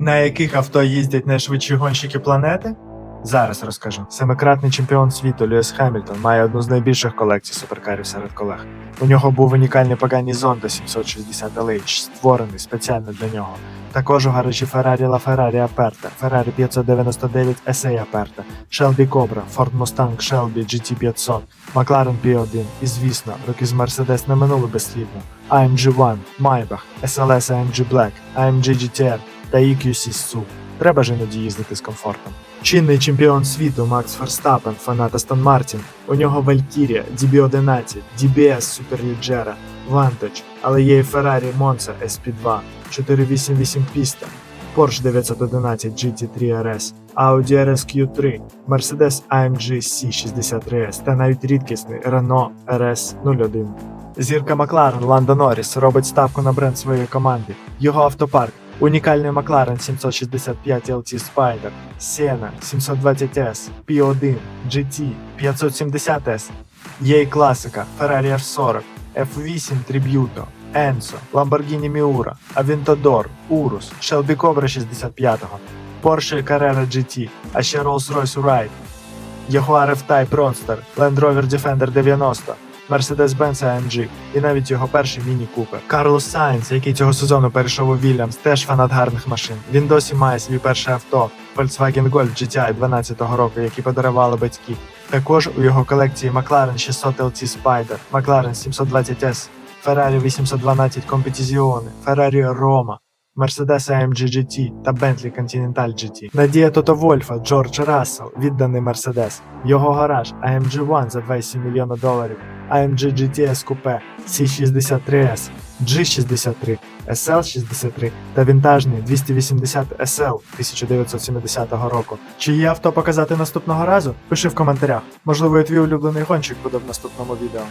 На яких авто їздять найшвидші гонщики планети? Зараз розкажу. Семикратний чемпіон світу Льюіс Хемільтон має одну з найбільших колекцій суперкарів серед колег. У нього був унікальний Pagani Zonda 760 LH, створений спеціально для нього. Також у гаражі Ferrari La Ferrari Aperta, Ferrari 599 SA Aperta, Shelby Cobra, Ford Mustang Shelby GT500, McLaren P1 і, звісно, роки з Mercedes не минули безслідно. AMG One, Maybach, SLS AMG Black, AMG GTR та EQC SUV. Треба ж іноді їздити з комфортом. Чинний чемпіон світу Макс Ферстапен, фанат Астон Мартін. У нього Valkyria, DB11, DBS Superleggera, Vantage, але є і Ferrari Monza SP2, 488 Pista, Porsche 911 GT3 RS, Audi RS Q3, Mercedes AMG C63S та навіть рідкісний Renault RS 01. Зірка Макларен Ландо Норріс робить ставку на бренд своєї команди. Його автопарк Унікальний Макларен 765 LT Spider, Sienna 720S, P1, GT 570S, є класика Ferrari F40, F8 Tributo, Enzo, Lamborghini Miura, Aventador, Urus, Shelby Cobra 65-го, Porsche Carrera GT, а ще Rolls-Royce Wright, Jaguar F-Type Roadster, Land Rover Defender 90, Mercedes-Benz AMG і навіть його перший міні-купер. Карлос Сайнс, який цього сезону перейшов у Вільямс, теж фанат гарних машин. Він досі має свій перше авто Volkswagen Golf GTI 12-го року, який подарували батьки. Також у його колекції McLaren 600 LT Spider, McLaren 720S, Ferrari 812 Competizione, Ferrari Roma, Mercedes AMG GT та Bentley Continental GT. Надія Тото Вольфа, Джордж Рассел, відданий Mercedes. Його гараж AMG One за 27 мільйона доларів, AMG GTS Coupe, C63S, G63, SL63 та вінтажний 280 SL 1970 року. Чиї авто показати наступного разу? Пиши в коментарях. Можливо, і твій улюблений гонщик буде в наступному відео.